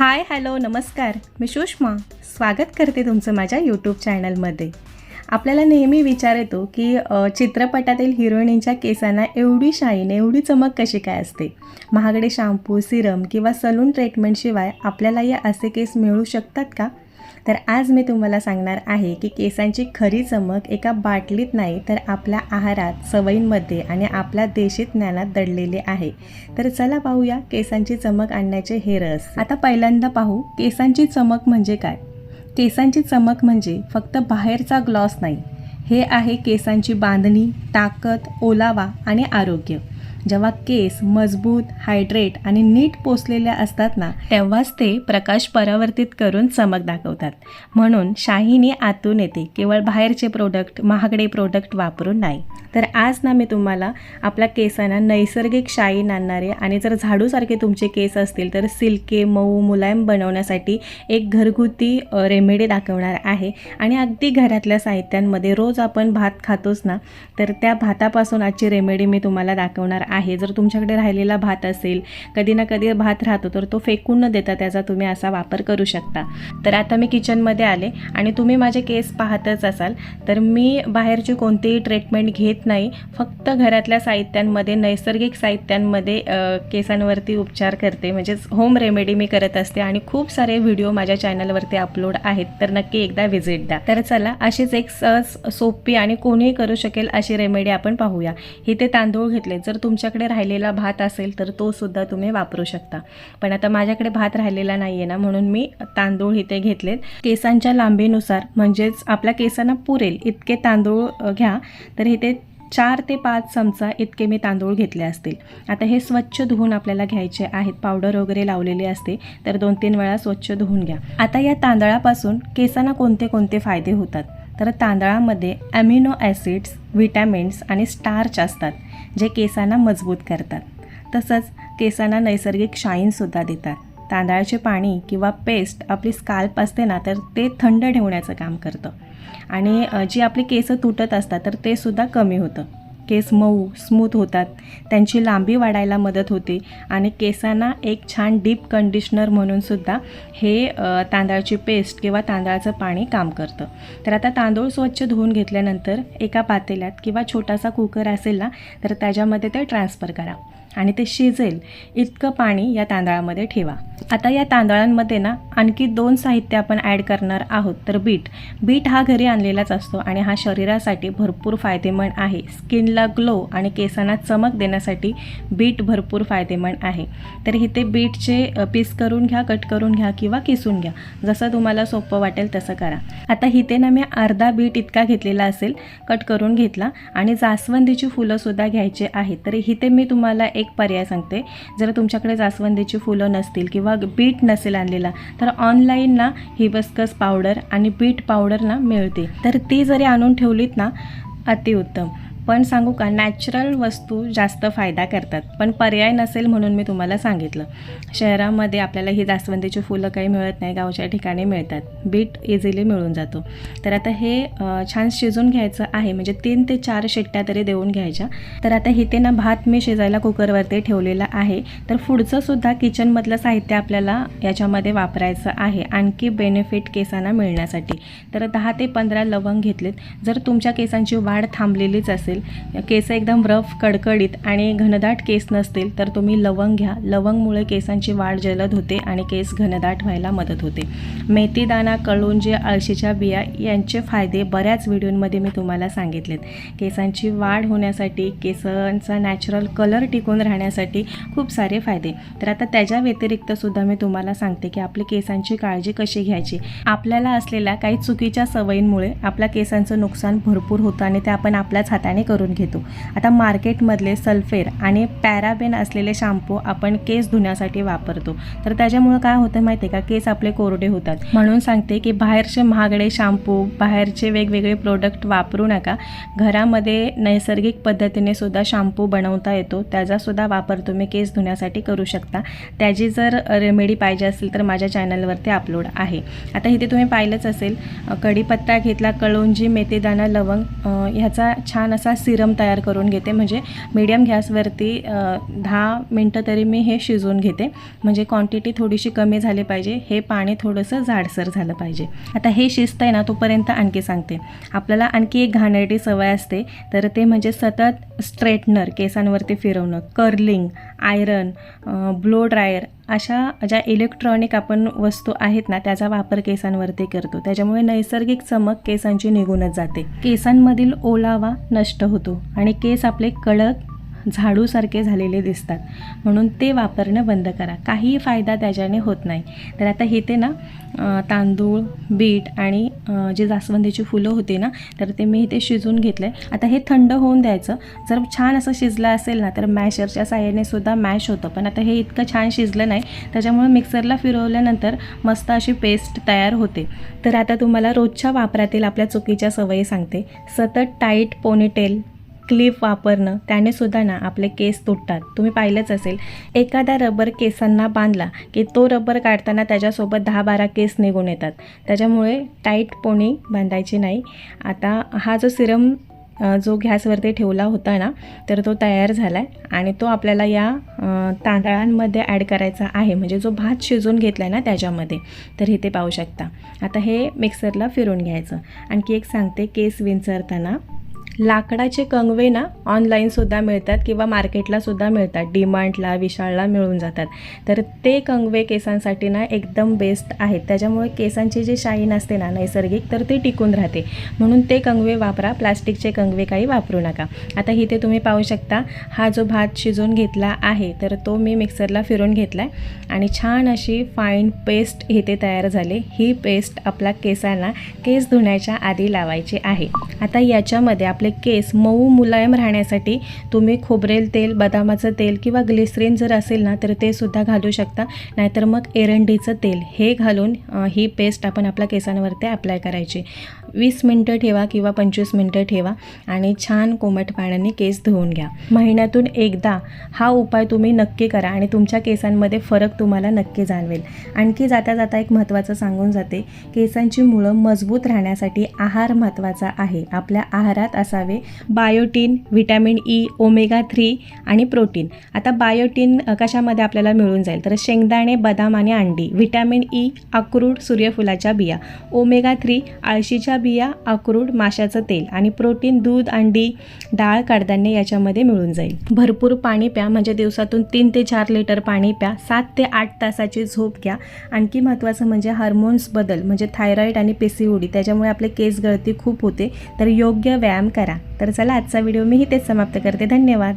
Hi hello नमस्कार. मी सुषमा. स्वागत करते तुमचं माझ्या यूट्यूब चॅनलमध्ये आपल्याला नेहमी विचार येतो की चित्रपटातील हिरोईनींच्या केसांना एवढी शाईन एवढी चमक कशी काय असते? महागडे शॅम्पू सिरम किंवा सलून ट्रीटमेंटशिवाय आपल्याला या असे केस मिळू शकतात का? तर आज मी तुम्हाला सांगणार आहे की केसांची खरी चमक एका बाटलीत नाही तर आपल्या आहारात सवयींमध्ये आणि आपल्या देशी ज्ञानात दडलेले आहे. तर चला पाहूया केसांची चमक आणण्याचे हे रस आता पहिल्यांदा पाहू केसांची चमक म्हणजे काय? केसांची चमक म्हणजे फक्त बाहेरचा ग्लॉस नाही. हे आहे केसांची बांधणी ताकद ओलावा आणि आरोग्य. जेव्हा केस मजबूत हायड्रेट आणि नीट पोचलेल्या असतात ना तेव्हाच ते प्रकाश परावर्तित करून चमक दाखवतात. म्हणून शाहीने आतून येते केवळ बाहेरचे प्रोडक्ट महागडे प्रोडक्ट वापरून नाही. तर आज ना मी तुम्हाला आपल्या केसांना नैसर्गिक शाईन आणणारे आणि जर झाडूसारखे तुमचे केस असतील तर सिल्के मऊ मुलायम बनवण्यासाठी एक घरगुती रेमेडी दाखवणार आहे. आणि अगदी घरातल्या साहित्यांमध्ये रोज आपण भात खातोच ना तर त्या भातापासून आजची रेमेडी मी तुम्हाला दाखवणार आहे. जर तुमच्याकडे राहिलेला भात असेल कधी ना कधी भात राहतो तर तो फेकून न देता त्याचा तुम्ही असा वापर करू शकता. तर आता मी किचनमध्ये आले आणि तुम्ही माझे केस पाहतच असाल तर मी बाहेरची कोणतीही ट्रीटमेंट घेत नाही. फक्त घरातल्या साहित्यांमध्ये नैसर्गिक साहित्यांमध्ये केसांवरती उपचार करते. म्हणजेच होम रेमेडी मी करत असते आणि खूप सारे व्हिडिओ माझ्या चॅनलवरती अपलोड आहेत. तर नक्की एकदा व्हिजिट द्या. तर चला अशीच एक सहज सोपी आणि कोणीही करू शकेल अशी रेमेडी आपण पाहूया. इथे तांदूळ घेतले जर तुमच्याकडे राहिलेला भात असेल तर तो सुद्धा तुम्ही वापरू शकता. पण आता माझ्याकडे भात राहिलेला नाही आहे ना म्हणून मी तांदूळ इथे घेतलेत. केसांच्या लांबीनुसार म्हणजेच आपल्या केसांना पुरेल इतके तांदूळ घ्या तर इथे चार ते पाच चमचा इतके मी तांदूळ घेतले असतील. आता हे स्वच्छ धुवून आपल्याला घ्यायचे आहेत पावडर वगैरे लावलेली असते तर दोन तीन वेळा स्वच्छ धुवून घ्या. आता या तांदळापासून केसांना कोणते कोणते फायदे होतात? तर तांदळामध्ये ॲमिनो ॲसिड्स व्हिटॅमिन्स आणि स्टार्च असतात जे केसांना मजबूत करतात. तसंच केसांना नैसर्गिक शाईनसुद्धा देतात. तांदळाचे पाणी किंवा पेस्ट आपली स्काल्प असते ना तर ते थंड ठेवण्याचं काम करतं. आणि जी आपली केसं तुटत असतात तर ते सुद्धा कमी होतं. केस मऊ स्मूथ होतात. त्यांची लांबी वाढायला मदत होते आणि केसांना एक छान डीप कंडिशनर म्हणूनसुद्धा हे तांदळाची पेस्ट किंवा तांदळाचं पाणी काम करतं. तर आता तांदूळ स्वच्छ धुवून घेतल्यानंतर एका पातेल्यात किंवा छोटासा कुकर असेल ना तर त्याच्यामध्ये ते ट्रान्सफर करा. आणि ते शिजेल. इतकं पाणी या तांदळामध्ये ठेवा. आता या तांदळांमध्ये ना आणखी दोन साहित्य आपण ॲड करणार आहोत. तर बीट. बीट हा घरी आणलेलाच असतो आणि हा शरीरासाठी भरपूर फायदेमंद आहे. स्किनला ग्लो आणि केसांना चमक देण्यासाठी बीट भरपूर फायदेमंद आहे. तर इथे बीटचे पीस करून घ्या कट करून घ्या किंवा किसून घ्या. जसं तुम्हाला सोपं वाटेल तसं करा. आता इथे ना मी अर्धा बीट इतका घेतलेला असेल कट करून घेतला. आणि जास्वंदीची फुलंसुद्धा घ्यायची आहेत. तर इथे मी तुम्हाला एक पर्याय सांगते. जर तुमच्याकडे जास्वंदीची फुलं नसतील किंवा बीट नसेल आणलेला तर ऑनलाईन ना हिबस्कस पावडर आणि बीट पावडर ना मिळते. तर ती जरी आणून ठेवलीत ना अतिउत्तम. पण सांगू का नॅचरल वस्तू जास्त फायदा करतात. पण पर्याय नसेल म्हणून मी तुम्हाला सांगितलं. शहरामध्ये आपल्याला ही जास्वंदीची फुलं काही मिळत नाही गावच्या ठिकाणी मिळतात. बीट इझिली मिळून जातो. तर आता हे छान शिजून घ्यायचं आहे. म्हणजे तीन ते चार शिट्ट्या तरी देऊन घ्यायच्या. तर आता इथे ना भात मी शिजायला कुकरवरती ठेवलेला आहे. तर पुढचं सुद्धा किचनमधलं साहित्य आपल्याला याच्यामध्ये वापरायचं आहे. आणखी बेनिफिट केसांना मिळण्यासाठी. तर दहा ते पंधरा लवंग घेतलेत. जर तुमच्या केसांची वाढ थांबलेलीच असेल केस एकदम रफ कडकडीत आणि घनदाट केस नसतील तर तुम्ही लवंग घ्या. लवंगमुळे केसांची वाढ जलद होते आणि केस घनदाट व्हायला मदत होते. मेथीदाणा कळूंजी अळशीच्या बिया यांचे फायदे बऱ्याच व्हिडिओमध्ये मी तुम्हाला सांगितलेत. केसांची वाढ होण्यासाठी केसांचा नॅचरल कलर टिकून राहण्यासाठी खूप सारे फायदे. तर आता त्याच्या व्यतिरिक्त सुद्धा मी तुम्हाला सांगते की आपले केसांची काळजी कशी घ्यायची. आपल्याला असलेल्या काही चुकीच्या सवयींमुळे आपल्या केसांचं नुकसान भरपूर होतं आणि ते आपण आपल्याच हाताने करून घेतो. आता मार्केटमधले सल्फेर आणि पॅराबेन असलेले शॅम्पू आपण केस धुण्यासाठी वापरतो. तर त्याच्यामुळं काय होतं माहिती आहे का? केस आपले कोरडे होतात. म्हणून सांगते की बाहेरचे महागडे शॅम्पू बाहेरचे वेगवेगळे प्रोडक्ट वापरू नका. घरामध्ये नैसर्गिक पद्धतीने सुद्धा शॅम्पू बनवता येतो. त्याचासुद्धा वापर तुम्ही केस धुण्यासाठी करू शकता. त्याची जर रेमेडी पाहिजे असेल तर माझ्या चॅनलवरती अपलोड आहे. आता इथे तुम्ही पाहिलंच असेल कढीपत्ता घेतला कळोंजी मेथीदाणा लवंग ह्याचा छान असा असा सिरम तयार करून घेते. म्हणजे मीडियम गॅसवरती दहा मिनटं तरी मी हे शिजवून घेते. म्हणजे क्वांटिटी थोडीशी कमी झाली पाहिजे. हे पाणी थोडंसं जाडसर झालं पाहिजे. आता हे शिजतं आहे ना तोपर्यंत आणखी सांगते. आपल्याला आणखी एक घाणेरडी सवय असते. तर ते म्हणजे सतत स्ट्रेटनर केसांवरती फिरवणं. कर्लिंग आयरन ब्लो ड्रायर अशा ज्या इलेक्ट्रॉनिक आपण वस्तू आहेत ना त्याचा वापर केसांवरती करतो. त्याच्यामुळे नैसर्गिक चमक केसांची निघूनच जाते. केसांमधील ओलावा नष्ट होतो आणि केस आपले कडक झाडूसारखे झालेले दिसतात. म्हणून ते वापरणं बंद करा. काहीही फायदा त्याच्याने होत नाही. तर आता हे ते ना तांदूळ बीट आणि जे जास्वंदीची फुलं होती ना तर ते मी इथे शिजवून घेतलं आहे आता हे थंड होऊन द्यायचं. जर छान असं शिजलं असेल ना तर मॅशरच्या साह्याने सुद्धा मॅश होतं. पण आता हे इतकं छान शिजलं नाही त्याच्यामुळे मिक्सरला फिरवल्यानंतर मस्त अशी पेस्ट तयार होते. तर आता तुम्हाला रोजच्या वापरातील आपल्या चुकीच्या सवयी सांगते. सतत टाईट पोनीटेल क्लिप वापरणं त्याने सुद्धा ना आपले केस तुटतात. तुम्ही पाहिलंच असेल एखादा रबर केसांना बांधला की तो रबर काढताना त्याच्यासोबत दहा बारा केस निघून येतात. त्याच्यामुळे टाईट पोणी बांधायची नाही. आता हा जो सिरम जो गॅसवरती ठेवला होता ना तर तो तयार झाला आहे आणि तो आपल्याला या तांदळांमध्ये ॲड करायचा आहे. म्हणजे जो भात शिजवून घेतला आहे ना त्याच्यामध्ये तर इथे पाहू शकता. आता हे मिक्सरला फिरून घ्यायचं. आणखी एक सांगते केस विंचरताना लाकडाचे कंगवे ना ऑनलाईनसुद्धा मिळतात किंवा मार्केटलासुद्धा मिळतात. डिमांडला विशाळला मिळून जातात. तर ते कंगवे केसांसाठी ना एकदम बेस्ट आहेत. त्याच्यामुळे केसांची जी शाईन असते ना नैसर्गिक तर ती टिकून राहते. म्हणून ते कंगवे वापरा. प्लास्टिकचे कंगवे काही वापरू नका. आता इथे तुम्ही पाहू शकता हा जो भात शिजवून घेतला आहे तर तो मी मिक्सरला फिरून घेतला आहे आणि छान अशी फाईन पेस्ट इथे तयार झाली. ही पेस्ट आपल्या केसांना केस धुण्याच्या आधी लावायची आहे. आता याच्यामध्ये आपले केस मऊ मुलायम राहण्यासाठी तुम्ही खोबरेल तेल बदामाचं तेल किंवा ग्लिसरीन जर असेल ना तर ते सुद्धा घालू शकता. नाहीतर मग एरंडीचं तेल. हे घालून ही पेस्ट आपण आपल्या केसांवरती अप्लाय करायची. वीस मिनटं ठेवा किंवा पंचवीस मिनटं ठेवा आणि छान कोमट पाण्याने केस धुवून घ्या. महिन्यातून एकदा हा उपाय तुम्ही नक्की करा आणि तुमच्या केसांमध्ये फरक तुम्हाला नक्की जाणवेल. आणखी जाता जाता एक महत्त्वाचं सांगून जाते केसांची मुळं मजबूत राहण्यासाठी आहार महत्त्वाचा आहे. आपल्या आहारात असावे biotin vitamin E omega three आणि प्रोटीन. आता बायोटीन कशामध्ये आपल्याला मिळून जाईल? तर शेंगदाणे बदाम आणि अंडी व्हिटॅमिन ई अक्रूड सूर्यफुलाच्या बिया ओमेगा थ्री आळशीच्या बिया अक्रूड माशाचं तेल आणि प्रोटीन दूध अंडी डाळ कडधान्य याच्यामध्ये मिळून जाईल. भरपूर पाणी प्या म्हणजे दिवसातून तीन ते चार लिटर पाणी प्या सात ते आठ तासाची झोप घ्या. आणखी महत्त्वाचं म्हणजे हार्मोन्स बदल म्हणजे थायरॉईड आणि पेसीओडी त्याच्यामुळे आपले केस गळती खूप होते तर योग्य व्यायाम करा. तर चला आजचा व्हिडिओ मी इथेच समाप्त करते. धन्यवाद.